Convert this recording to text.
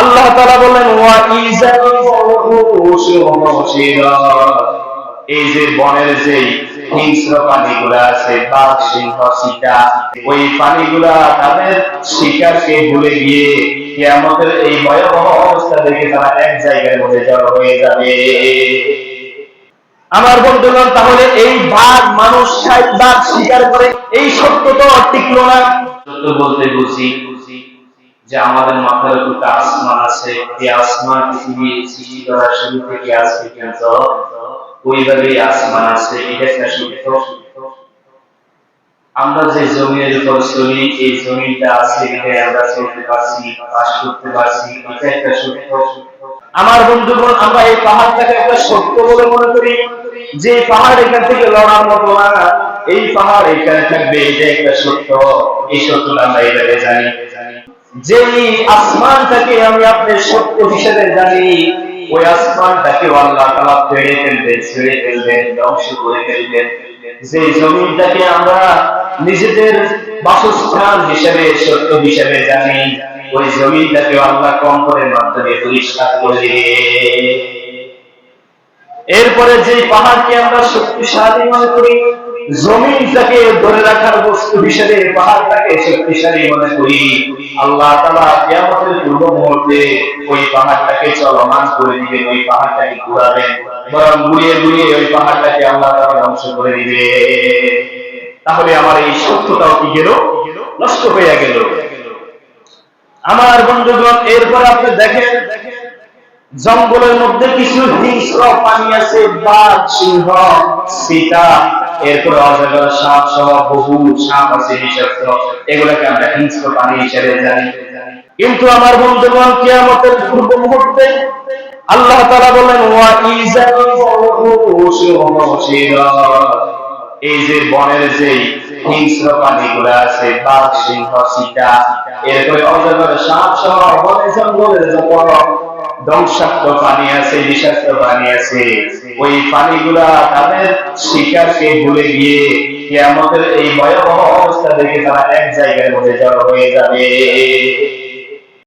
আল্লাহ তাআলা বলেন এই যে বনের যে হিংস্র পানিগুলা আছে, বাঘ, সিংহ, সীতা, ওই পানিগুলা তাদের শিকারকে ভুলে গিয়ে কিয়ামতের এই ভয়াবহ অবস্থা দেখে তারা এক জায়গায় মধ্যে জড়ো হয়ে যাবে। আমার বন্ধুগণ, তাহলে এই বাঘ, মানুষ বাঘ শিকার করে এই সত্য তো টিকলো না। সত্য বলতে বুঝি যে আমাদের মাথার উপর একটা আসমান আছে, এই আসমান পৃথিবী, সৃষ্টি করার শুরু থেকে আজ পর্যন্ত ওইভাবেই আসমান আছে, এটা একটা সত্য। আমরা যে জমির উপর চলি, এই জমিটা আছে এটাই আমরা চলতে পারছি বাস করতে পারছি এটা একটা সত্য। আমার বন্ধুগণ, আমরা এই পাহাড়টাকে একটা সত্য বলে মনে করি। যে পাহাড় এখান থেকে লড়ার মতো না, এই পাহাড় এখানে থাকবে, এটা একটা সত্য। এই সত্যটা আমরা এইভাবে জানি। যেই আসমানটাকে আমি আপনার সত্য হিসেবে জানি, ওই আল্লাহ তাআলা ফেড়ে ফেলবেন, ছেড়ে ফেলবেন, ধ্বংস করে ফেলবেন। যে জমিনটাকে আমরা নিজেদের বাসস্থান হিসেবে, সত্য হিসেবে জানি, ওই জমিনটাকে আল্লাহ কম্পনের মাধ্যমে পরিষ্কার করে এরপরে যে পাহাড়কে আমরা শক্তিশালী মনে করি, জমিনটাকে ধরে রাখার বস্তু হিসেবে পাহাড়টাকে শক্তিশালী মনে করি। আল্লাহ তালা কিয়ামতের পূর্ব মুহূর্তে ওই পাহাড়টাকে চলমান করে দিবেন, ওই পাহাড়টাকে ঘুরাবেন, বরং ঘুরিয়ে ঘুরিয়ে ওই পাহাড়টাকে আল্লাহ তালা ধ্বংস করে দিবে। তাহলে আমার এই সত্যটাও কি গেল? নষ্ট হয়ে গেল। আমার বন্ধুগণ, এরপর আপনি দেখেন, জঙ্গলের মধ্যে কিছু হিংস্র পানি আছে, বাঘ, সিংহ, সীতা এরপরে অজগর সাপ সহ বহু সাপ আছে বিষাক্ত এগুলোকে আমরা হিংস্র হিসেবে জানি। কিন্তু আমার বন্ধুগণ, কিয়ামতের পূর্ব মুহূর্তে আল্লাহ তাআলা বলেন, ওয়া ইজাল এই যে বনের যে হিংস্র পানিগুলো আছে, বাঘ, সিংহ, সীতা, এরপরে অজগর সাপ সহ জঙ্গলের ধ্বংসাত্ম পানি আছে বিষাক্ত পানি আছে। ওই পানিগুলা তাদের শিকারকে ভুলে গিয়ে আমাদের এই ভয়াবহ অবস্থা দেখে তারা এক জায়গায় মধ্যে জড়ো হয়ে যাবে।